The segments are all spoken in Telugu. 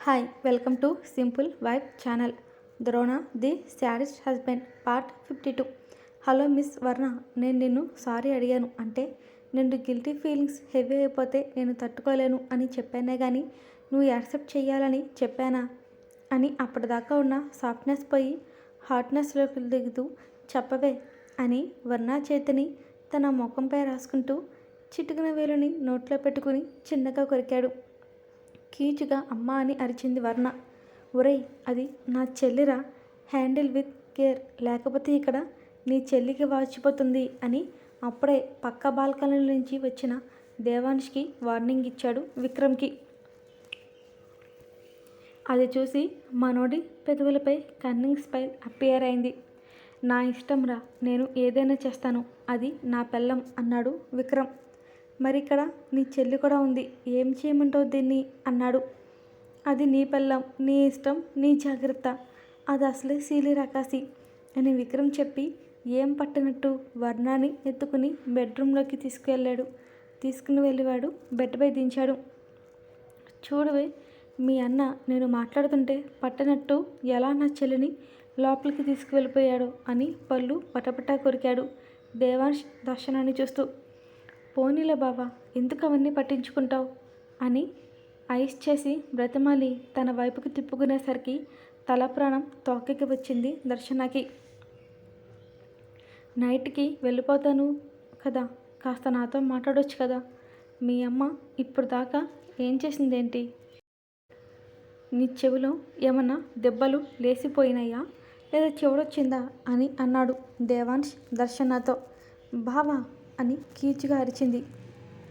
Hi welcome to simple wife channel Drona the sadist husband part fifty two hello miss Varna నేను నిన్ను సారీ అడిగాను. అంటే నిన్ను గిల్టీ ఫీలింగ్స్ హెవీ అయిపోతే నేను తట్టుకోలేను అని చెప్పానే కానీ నువ్వు యాక్సెప్ట్ చేయాలని చెప్పానా? అని అప్పటిదాకా ఉన్న సాఫ్ట్నెస్ పోయి హాట్నెస్లోకి దిగుతూ చెప్పవే అని వర్ణ చేతిని తన ముఖంపై రాసుకుంటూ చిటుకున వేలుని నోట్లో పెట్టుకుని చిన్నగా కొరికాడు. కీచుగా అమ్మ అని అరిచింది వర్ణ. ఒరేయ్ అది నా చెల్లిరా. Handle with care. లేకపోతే ఇక్కడ నీ చెల్లికి వాచిపోతుంది అని అప్పుడే పక్క బాల్కనీ నుంచి వచ్చిన దేవాన్ష్కి వార్నింగ్ ఇచ్చాడు విక్రమ్కి. అది చూసి మనోడి పెదవులపై కన్నింగ్ స్పైల్ అపియర్ అయింది. నా ఇష్టంరా నేను ఏదైనా చేస్తాను అది నా పెళ్ళం అన్నాడు విక్రమ్. మరి ఇక్కడ నీ చెల్లి కూడా ఉంది. ఏం చేయమంటావు దీన్ని? అన్నాడు. అది నీ పెళ్ళం నీ ఇష్టం నీ జాగ్రత్త. అది అసలే సీలి రకాసి అని విక్రమ్ చెప్పి ఏం పట్టినట్టు వర్ణాన్ని ఎత్తుకుని బెడ్రూమ్లోకి తీసుకువెళ్ళాడు. తీసుకుని వెళ్ళివాడు బెడ్పై దించాడు. చూడవే మీ అన్న నేను మాట్లాడుతుంటే పట్టనట్టు ఎలా నా చెల్లిని లోపలికి తీసుకువెళ్ళిపోయాడు అని పళ్ళు పటపటా కొరికాడు దేవాంశ్ దర్శనాన్ని చూస్తూ. పోనీలే బావా ఎందుకు అవన్నీ పట్టించుకుంటావు? అని ఐస్ చేసి బ్రతమాలి తన వైపుకి తిప్పుకునేసరికి తల ప్రాణం తోకకి వచ్చింది దర్శనకి. నైట్కి వెళ్ళిపోతాను కదా కాస్త నాతో మాట్లాడొచ్చు కదా. మీ అమ్మ ఇప్పుడు దాకా ఏం చేసిందేంటి? నీ చెవిలో ఏమన్నా దెబ్బలు లేసిపోయినాయా? లేదా చెవుడొచ్చిందా అని అన్నాడు దేవాన్ష్ దర్శనతో. బావా అని కీచుగా అరిచింది.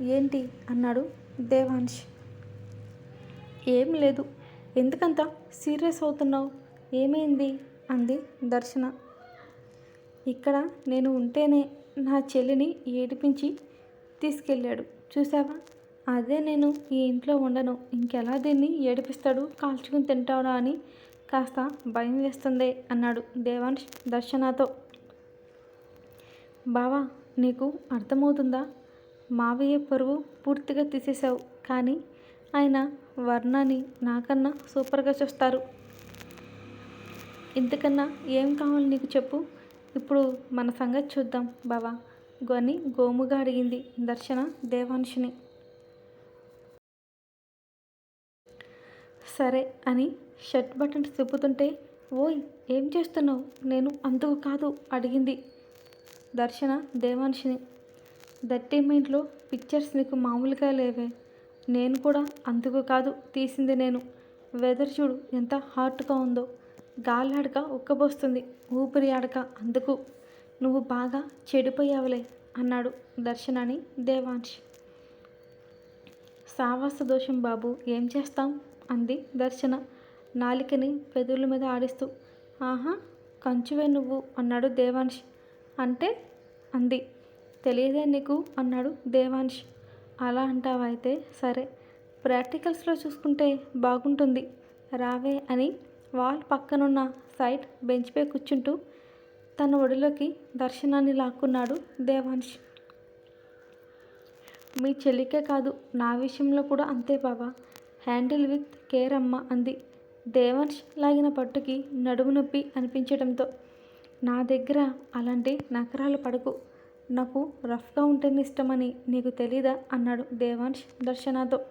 ఏంటి? అన్నాడు దేవాన్ష్ ఏం లేదు. ఎందుకంత సీరియస్ అవుతున్నావు? ఏమైంది? అంది దర్శన. ఇక్కడ నేను ఉంటేనే నా చెల్లిని ఏడిపించి తీసుకెళ్ళాడు. చూసావా అదే నేను ఈ ఇంట్లో ఉండను. ఇంకెలా దీన్ని ఏడిపిస్తాడు? కాల్చుకుని తింటాడా అని కాస్త భయం వేస్తుంది అన్నాడు దేవాన్ష్ దర్శనతో. బావా నీకు అర్థమవుతుందా? మావయ్య పరువు పూర్తిగా తీసేశావు. కానీ ఆయన వర్ణాన్ని నాకన్నా సూపర్గా చూస్తారు. ఇంతకన్నా ఏం కావాలి నీకు చెప్పు. ఇప్పుడు మన సంగతి చూద్దాం బావా అని గోముగా అడిగింది దర్శన దేవాంశిని. సరే అని షర్ట్ బటన్స్ తిప్పుతుంటే ఓయ్ ఏం చేస్తున్నావు? నేను అందుకు కాదు అడిగింది దర్శన దేవాన్షిని దట్టి మైండ్లో పిక్చర్స్ నీకు మామూలుగా లేవే. నేను కూడా అందుకు కాదు తీసింది నేను. వెదర్ చూడు ఎంత హాట్గా ఉందో. గాలాడక ఉక్కబోస్తుంది. ఊపిరి ఆడక అందుకు. నువ్వు బాగా చెడిపోయావులే అన్నాడు దర్శనాని దేవాంశ్. సావాస దోషం బాబు ఏం చేస్తాం? అంది దర్శన నాలికని పెదవుల మీద ఆడిస్తూ. ఆహా కంచువే నువ్వు అన్నాడు దేవాంశ్. అంటే అంది. తెలియదే నీకు? అన్నాడు దేవాన్ష్ అలా అంటావైతే సరే. ప్రాక్టికల్స్లో చూసుకుంటే బాగుంటుంది. రావే అని వాల్ పక్కనున్న సైడ్ బెంచ్పై కూర్చుంటూ తన ఒడిలోకి దర్శనాన్ని లాక్కున్నాడు దేవాన్ష్ మీ చెల్లికే కాదు నా విషయంలో కూడా అంతే బాబా. హ్యాండిల్ విత్ కేర్ అమ్మ అంది. దేవాన్ష్ లాగిన పట్టుకి నడుము నొప్పి అనిపించడంతో. నా దగ్గర అలాంటి నకరాలు పడకు. నాకు రఫ్గా ఉంటేనే ఇష్టమని నీకు తెలీదా? అన్నాడు దేవాన్ష్ దర్శనతో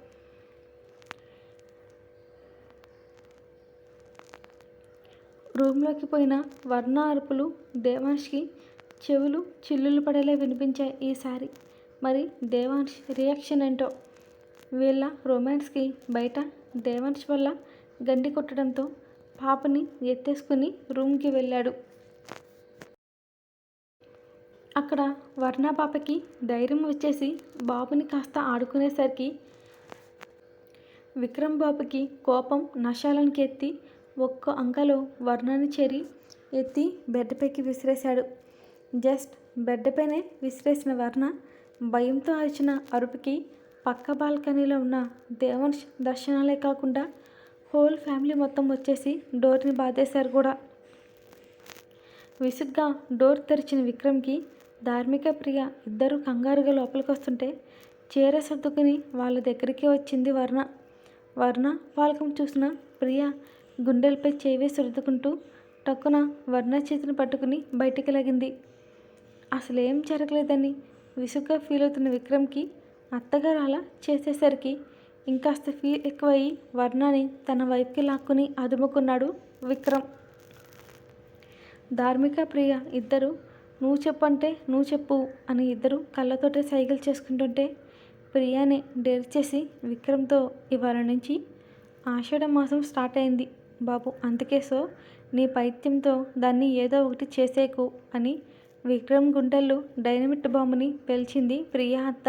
రూమ్లోకి పోయిన వర్ణ అరుపులు దేవాంష్కి చెవులు చిల్లులు పడేలా వినిపించాయి ఈసారి మరి దేవాంష్ రియాక్షన్ ఏంటో? వీళ్ళ రొమాన్స్కి బయట దేవాంశ్ వల్ల గండి కొట్టడంతో పాపని ఎత్తేసుకుని రూమ్కి వెళ్ళాడు. అక్కడ వర్ణ పాపకి ధైర్యం వచ్చేసి బాబుని కాస్త ఆడుకునేసరికి విక్రమ్ బాబుకి కోపం నశాలనికి ఎత్తి ఒక్క అంకలో వర్ణని చెరి ఎత్తి బెడ్డపైకి విసిరేశాడు. జస్ట్ బెడ్డపైనే విసిరేసిన వర్ణ భయంతో అరిచిన అరుపుకి పక్క బాల్కనీలో ఉన్న దేవన్స్ దర్శనాలే కాకుండా హోల్ ఫ్యామిలీ మొత్తం వచ్చేసి డోర్ని బాధేశారు కూడా. విసుగ్గా డోర్ తెరిచిన విక్రమ్కి ధార్మిక ప్రియ ఇద్దరు కంగారుగా లోపలికి వస్తుంటే చీర సర్దుకుని వాళ్ళ దగ్గరికి వచ్చింది వర్ణ. వర్ణ పాలకం చూసిన ప్రియ గుండెలపై చేవేసి రుద్దుకుంటూ టక్కున వర్ణ చేతిని పట్టుకుని బయటికి లాగింది. అసలేం జరగలేదని విసుగ్గా ఫీల్ అవుతున్న విక్రమ్కి అత్తగారు అలా చేసేసరికి ఇంకాస్త ఫీల్ ఎక్కువయ్యి వర్ణాన్ని తన వైపుకి లాక్కుని అదుముకున్నాడు విక్రమ్. ధార్మిక ప్రియ ఇద్దరు నువ్వు చెప్పంటే నువ్వు చెప్పు అని ఇద్దరు కళ్ళతోటే సైకిల్ చేసుకుంటుంటే ప్రియాని డేర్ చేసి విక్రమ్తో ఇవాళ నుంచి ఆషాఢ మాసం స్టార్ట్ అయింది. బాబు అందుకే సో నీ పైత్యంతో దాన్ని ఏదో ఒకటి చేసేకు అని విక్రమ్ గుండెల్లో డైనమిట్ బాంబుని పేల్చింది ప్రియా అత్త.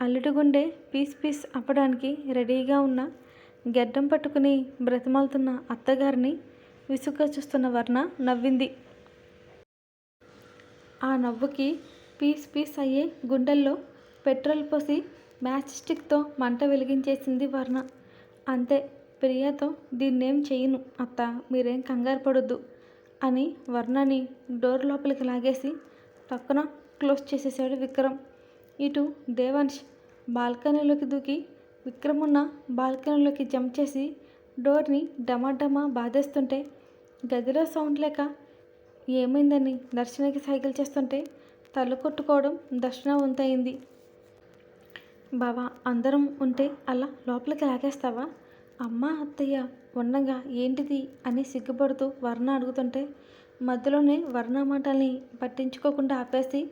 అల్లుడు గుండె పీస్ పీస్ అవ్వడానికి రెడీగా ఉన్న గెడ్డం పట్టుకుని బ్రతిమాలుతున్న అత్తగారిని విసుగ్గా చూస్తున్న వర్ణ నవ్వింది. ఆ నవ్వుకి పీస్ పీస్ అయ్యే గుండెల్లో పెట్రోల్ పోసి మ్యాచ్ స్టిక్తో మంట వెలిగించేసింది వర్ణ. అంతే ప్రియాతో దీన్నేం చేయను అత్త మీరేం కంగారు పడొద్దు అని వర్ణని డోర్ లోపలికి లాగేసి పక్కన క్లోజ్ చేసేసాడు విక్రమ్. ఇటు దేవాన్ష్ బాల్కనీలోకి దూకి విక్రమ్ ఉన్న బాల్కనీలోకి జంప్ చేసి డోర్ని డమాడమా బాధేస్తుంటే గదిలో సౌండ్ లేక ఏమైందని దర్శనకి సైకిల్ చేస్తుంటే తల కొట్టుకోవడం దర్శన వంతయింది. బావా అందరం ఉంటే అలా లోపలికి లాగేస్తావా? అమ్మ అత్తయ్య ఉండగా ఏంటిది అని సిగ్గుపడుతూ వర్ణ అడుగుతుంటే మధ్యలోనే వర్ణ మాటల్ని పట్టించుకోకుండా ఆపేసి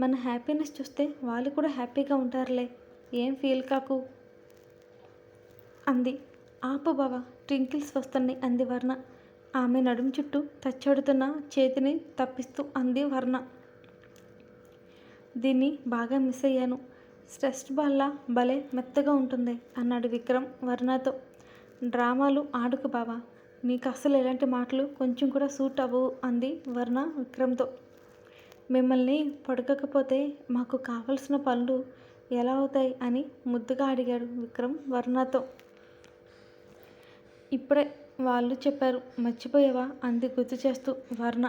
మన హ్యాపీనెస్ చూస్తే వాళ్ళు కూడా హ్యాపీగా ఉంటారులే. ఏం ఫీల్ కాకు? అంది. ఆపు బావా ట్వింకిల్స్ వస్తున్నాయి అంది వర్ణ. ఆమె నడుము చుట్టూ తచ్చడుతున్న చేతిని తప్పిస్తూ అంది వర్ణ. దీన్ని బాగా మిస్ అయ్యాను. స్ట్రెస్ట్ బాల్లా భలే మెత్తగా ఉంటుంది అన్నాడు విక్రమ్ వర్ణతో. డ్రామాలు ఆడుకు బావా నీకు అసలు ఎలాంటి మాటలు కొంచెం కూడా సూట్ అవ్వవు అంది వర్ణ విక్రమ్తో. మిమ్మల్ని పడకపోతే మాకు కావలసిన పనులు ఎలా అవుతాయి అని ముద్దుగా అడిగాడు విక్రమ్ వర్ణతో. ఇప్పుడే వాళ్ళు చెప్పారు మర్చిపోయావా? అంది గుర్తు చేస్తూ వర్ణ.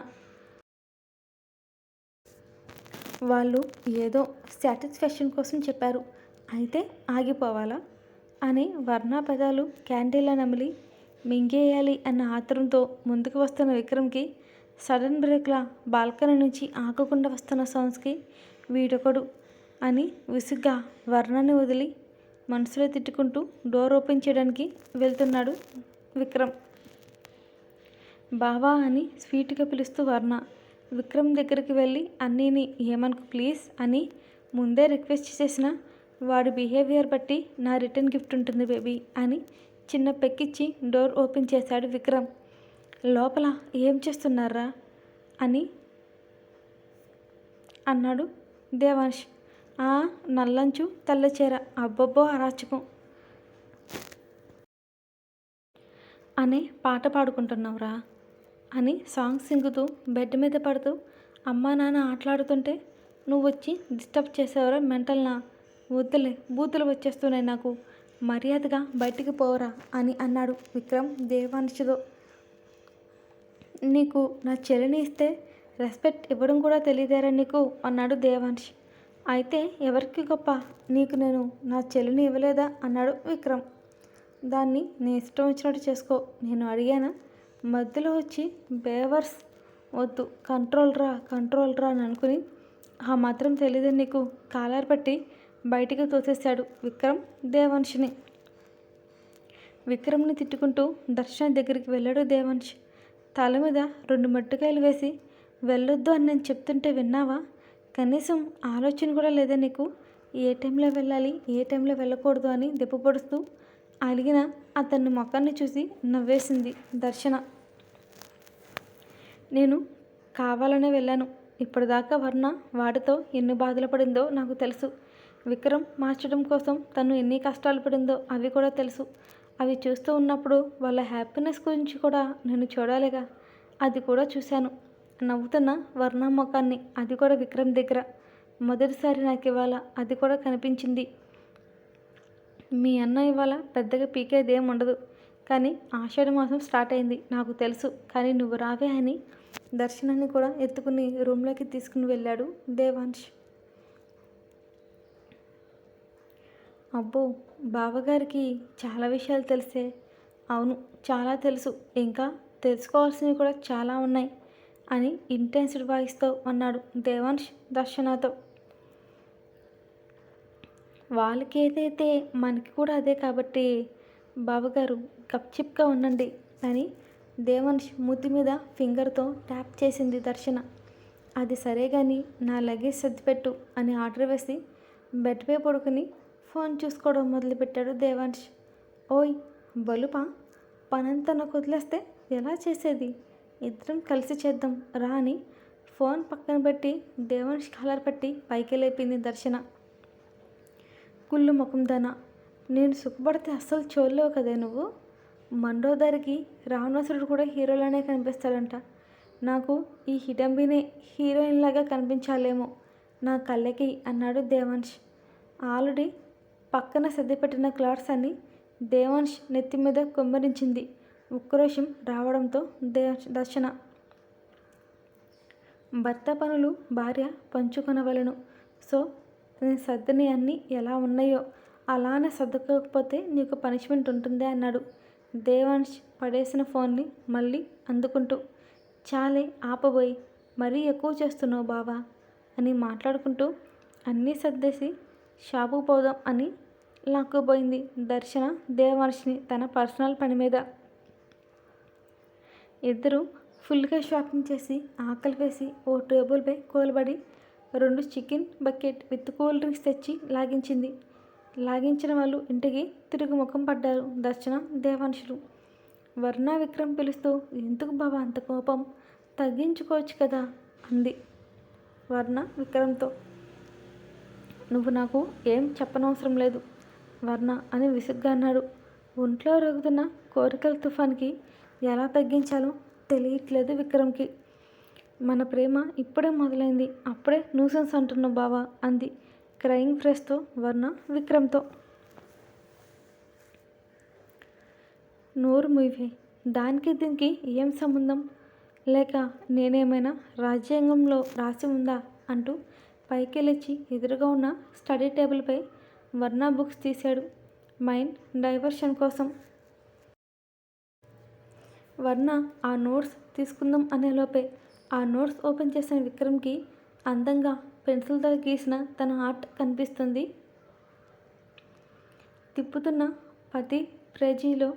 వాళ్ళు ఏదో సాటిస్ఫాక్షన్ కోసం చెప్పారు. అయితే ఆగిపోవాలా? అని వర్ణ పదాలు క్యాండిల్లా నమిలి మింగేయాలి అన్న ఆత్రంతో ముందుకు వస్తున్న విక్రమ్కి సడన్ బ్రేక్లా బాల్కనీ నుంచి ఆగకుండా వస్తున్న సౌండ్స్కి వీడొకడు అని విసుగ్గా వర్ణాన్ని వదిలి మనసులో తిట్టుకుంటూ డోర్ ఓపెన్ చేయడానికి వెళ్తున్నాడు విక్రమ్. బావా అని స్వీట్గా పిలుస్తూ వర్ణ. విక్రమ్ దగ్గరికి వెళ్ళి అన్నీని ఏమనుకు ప్లీజ్ అని ముందే రిక్వెస్ట్ చేసిన వాడి బిహేవియర్ బట్టి నా రిటర్న్ గిఫ్ట్ ఉంటుంది బేబీ అని చిన్న పెక్కిచ్చి డోర్ ఓపెన్ చేశాడు విక్రమ్. లోపల ఏం చేస్తున్నారా అని అన్నాడు దేవాన్ష్ ఆ నల్లంచు తెల్లచీర. అబ్బబ్బో అరాచకం. అనే పాట పాడుకుంటున్నావురా అని సాంగ్ సింగుతూ బెడ్ మీద పడుతూ అమ్మా నాన్న ఆటలాడుతుంటే నువ్వు వచ్చి డిస్టర్బ్ చేసేవరా మెంటల్నా వద్దులే బూతులు వచ్చేస్తున్నాయి నాకు. మర్యాదగా బయటికి పోవరా అని అన్నాడు విక్రమ్ దేవానిషితో నీకు నా చెల్లిని ఇస్తే రెస్పెక్ట్ ఇవ్వడం కూడా తెలియదేరా నీకు అన్నాడు దేవాంశ్. అయితే ఎవరికి గొప్ప? నీకు నేను నా చెల్లిని ఇవ్వలేదా? అన్నాడు విక్రమ్. దాన్ని నీ ఇష్టం వచ్చినట్టు చేసుకో. నేను అడిగానా? మధ్యలో వచ్చి బేవర్స్ వద్దు కంట్రోల్ రా కంట్రోల్ రా అని అనుకుని ఆ మాత్రం తెలియదు నీకు కాలారు పట్టి బయటికి తోసేశాడు విక్రమ్ దేవాంశ్ని విక్రమ్ని తిట్టుకుంటూ దర్శన్ దగ్గరికి వెళ్ళాడు దేవంశ్ తల మీద రెండు మట్టుకాయలు వేసి వెళ్ళొద్దు అని నేను చెప్తుంటే విన్నావా? కనీసం ఆలోచన కూడా లేదా నీకు? ఏ టైంలో వెళ్ళాలి? ఏ టైంలో వెళ్ళకూడదు? అని దెబ్బపడుస్తూ అలిగిన అతన్ని మొక్కని చూసి నవ్వేసింది దర్శన. నేను కావాలనే వెళ్ళాను. ఇప్పటిదాకా వర్ణ వాడితో ఎన్ని బాధలు పడిందో నాకు తెలుసు. విక్రమ్ మార్చడం కోసం తను ఎన్ని కష్టాలు పడిందో అవి కూడా తెలుసు. అవి చూస్తూ ఉన్నప్పుడు వాళ్ళ హ్యాపీనెస్ గురించి కూడా నేను చూడాలిగా. అది కూడా చూశాను. నవ్వుతున్న వర్ణ ముఖాన్ని అది కూడా విక్రమ్ దగ్గర. మొదటిసారి నాకు ఇవాళ అది కూడా కనిపించింది. మీ అన్న ఇవాళ పెద్దగా పీకేది ఏం ఉండదు. కానీ ఆషాఢ మాసం స్టార్ట్ అయింది నాకు తెలుసు. కానీ నువ్వు రావే అని దర్శనాన్ని కూడా ఎత్తుకుని రూమ్లోకి తీసుకుని వెళ్ళాడు దేవాంశ్. అబ్బో బావగారికి చాలా విషయాలు తెలిసే. అవును చాలా తెలుసు. ఇంకా తెలుసుకోవాల్సినవి కూడా చాలా ఉన్నాయి అని ఇంటెన్స్డ్ వాయిస్తో అన్నాడు దేవాంశ్ దర్శనతో. వాళ్ళకి ఏదైతే మనకి కూడా అదే కాబట్టి బావగారు గప్చిప్గా ఉండండి అని దేవాంశ్ ముద్దు మీద ఫింగర్తో ట్యాప్ చేసింది దర్శన. అది సరే కానీ నా లగేజ్ సర్దిపెట్టు అని ఆర్డర్ వేసి బెడ్పై పడుకుని ఫోన్ చూసుకోవడం మొదలుపెట్టాడు దేవాన్ష్ ఓయ్ బలుపా పనంతా నాకు వదిలేస్తే ఎలా చేసేది? ఇద్దరం కలిసి చేద్దాం రా అని ఫోన్ పక్కన పెట్టి దేవాంశ్ కాలర్ పట్టి పైకి లేపింది దర్శన. కుళ్ళు ముఖం నేను సుఖపడితే అస్సలు చూడలేవు కదే నువ్వు. మండోదరికి రావణాసురుడు కూడా హీరోలానే కనిపిస్తాడంట. నాకు ఈ హిడంబినే హీరోయిన్ లాగా కనిపించాలేమో. నా కళ్ళకి అన్నాడు దేవాన్ష్. ఆల్రెడీ పక్కన సర్దిపెట్టిన క్లాత్స్ అన్ని దేవాన్ష్ నెత్తి మీద కుమ్మరించింది. ఉక్రోషం రావడంతో దే దర్శన. భర్త పనులు భార్య పంచుకొనవలను. సో నేను సర్దని అన్నీ ఎలా ఉన్నాయో అలానే సర్దుకోకపోతే నీకు పనిష్మెంట్ ఉంటుంది అన్నాడు. దేవాంశ్ పడేసిన ఫోన్ని మళ్ళీ అందుకుంటూ చాలే ఆపబోయి మరీ ఎక్కువ చేస్తున్నావు బావా అని మాట్లాడుకుంటూ అన్నీ సర్దేసి షాపు పోదాం అని లాక్కుపోయింది దర్శన దేవర్షిని తన పర్సనల్ పని మీద. ఇద్దరు ఫుల్గా షాపింగ్ చేసి ఆకలి వేసి ఓ టేబుల్పై కోల్బడి రెండు chicken bucket with cool drinks తెచ్చి లాగించింది. లాగించిన వాళ్ళు ఇంటికి తిరుగు ముఖం పడ్డారు దర్శన దేవాంశులు. వర్ణ విక్రమ్ పిలుస్తూ ఎందుకు బాబా అంత కోపం? తగ్గించుకోవచ్చు కదా అంది వర్ణ విక్రమ్తో. నువ్వు నాకు ఏం చెప్పనవసరం లేదు వర్ణ అని విసుగ్గా అన్నాడు. ఒంట్లో రగుతున్న కోరికల తుఫాన్కి ఎలా తగ్గించాలో తెలియట్లేదు విక్రమ్కి. మన ప్రేమ ఇప్పుడే మొదలైంది. అప్పుడే న్యూసెన్స్ అంటున్నావు బావా అంది. క్రయింగ్ ఫ్రెష్తో వర్ణ విక్రమ్తో. నోరు మూవీ దానికి దీనికి ఏం సంబంధం? లేక నేనేమైనా రాజ్యాంగంలో రాసి ఉందా? అంటూ పైకి లేచి ఎదురుగా ఉన్న స్టడీ టేబుల్పై వర్ణ బుక్స్ తీశాడు. మైండ్ డైవర్షన్ కోసం. వర్ణ ఆ నోట్స్ తీసుకుందాం అనే లోపే ఆ నోట్స్ ఓపెన్ చేసిన విక్రమ్కి అందంగా పెన్సిల్తో గీసిన తన ఆర్ట్ కనిపిస్తుంది. తిప్పుతున్న ప్రతి పేజీలో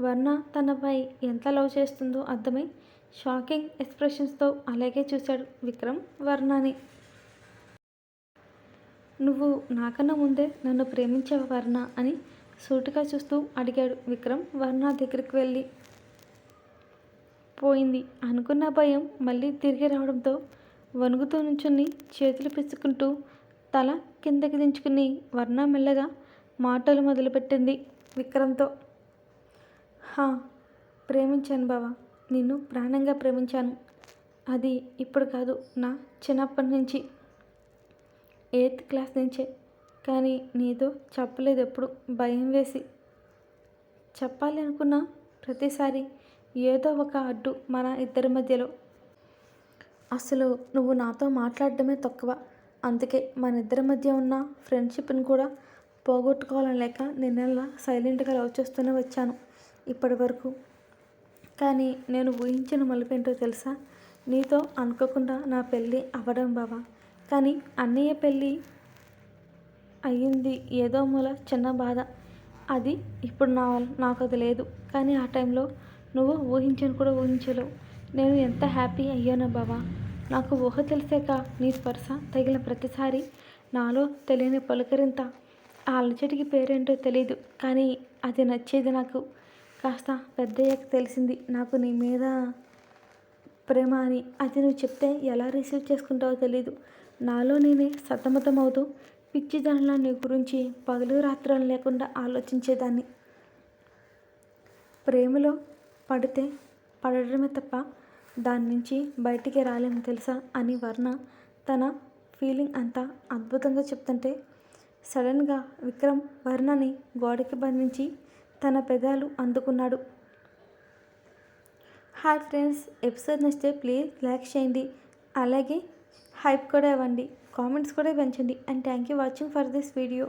వర్ణ తనపై ఎంత లవ్ చేస్తుందో అర్థమై షాకింగ్ ఎక్స్ప్రెషన్స్తో అలాగే చూశాడు విక్రమ్ వర్ణని. నువ్వు నాకన్నా ముందే నన్ను ప్రేమించావు వర్ణ అని సూటిగా చూస్తూ అడిగాడు విక్రమ్ వర్ణ దగ్గరికి వెళ్ళి. పోయింది అనుకున్న భయం మళ్ళీ తిరిగి రావడంతో వణుగుతూ నుంచుని చేతులు పిసుకుంటూ తల కిందకి దించుకుని వర్ణ మెల్లగా మాటలు మొదలుపెట్టింది విక్రమ్తో హా ప్రేమించాను బావా. నిన్ను ప్రాణంగా ప్రేమించాను. అది ఇప్పుడు కాదు నా చిన్నప్పటి నుంచి. ఎయిత్ క్లాస్ నుంచే. కానీ నీతో చెప్పలేదు ఎప్పుడు. భయం వేసి చెప్పాలి అనుకున్నా ప్రతిసారి ఏదో ఒక అడ్డు మన ఇద్దరి మధ్యలో. అసలు నువ్వు నాతో మాట్లాడడమే తక్కువ. అందుకే మన ఇద్దరి మధ్య ఉన్న ఫ్రెండ్షిప్ని కూడా పోగొట్టుకోవాలని లేక నిన్నెల్లా సైలెంట్గా లవ్ చేస్తూనే వచ్చాను ఇప్పటి వరకు. కానీ నేను ఊహించిన మలుపేంటో తెలుసా? నీతో అనుకోకుండా నా పెళ్ళి అవ్వడం బావా. కానీ అన్నయ్య పెళ్ళి అయ్యింది ఏదో మూల చిన్న బాధ. అది ఇప్పుడు నా నాకు అది లేదు. కానీ ఆ టైంలో నువ్వు ఊహించను కూడా ఊహించలేవు. నేను ఎంత హ్యాపీ అయ్యానో బావా. నాకు ఊహ తెలిసాక నీ స్పర్శ తగిలిన ప్రతిసారి నాలో తెలియని పలుకరింత. ఆ అలచటికి పేరేంటో తెలియదు కానీ అది నచ్చేది నాకు. కాస్త పెద్దయ్యాక తెలిసింది నాకు నీ మీద ప్రేమ అని. అది నువ్వు చెప్తే ఎలా రిసీవ్ చేసుకుంటావో తెలీదు. నాలో నేనే సతమతమవుతూ పిచ్చిదానిలా నీ గురించి పగలు రాత్రులు లేకుండా ఆలోచించేదాన్ని. ప్రేమలో పడితే పడడమే తప్ప దాని నుంచి బయటికి రాలేము తెలుసా అని వర్ణ తన ఫీలింగ్ అంతా అద్భుతంగా చెప్తుంటే సడన్గా విక్రమ్ వర్ణని గోడకి బంధించి తన పెదాలు అందుకున్నాడు. హాయ్ ఫ్రెండ్స్ ఎపిసోడ్ నచ్చితే ప్లీజ్ లైక్ చేయండి. అలాగే హైప్ కూడా ఇవ్వండి. కామెంట్స్ కూడా పెంచండి and thank you watching for this video.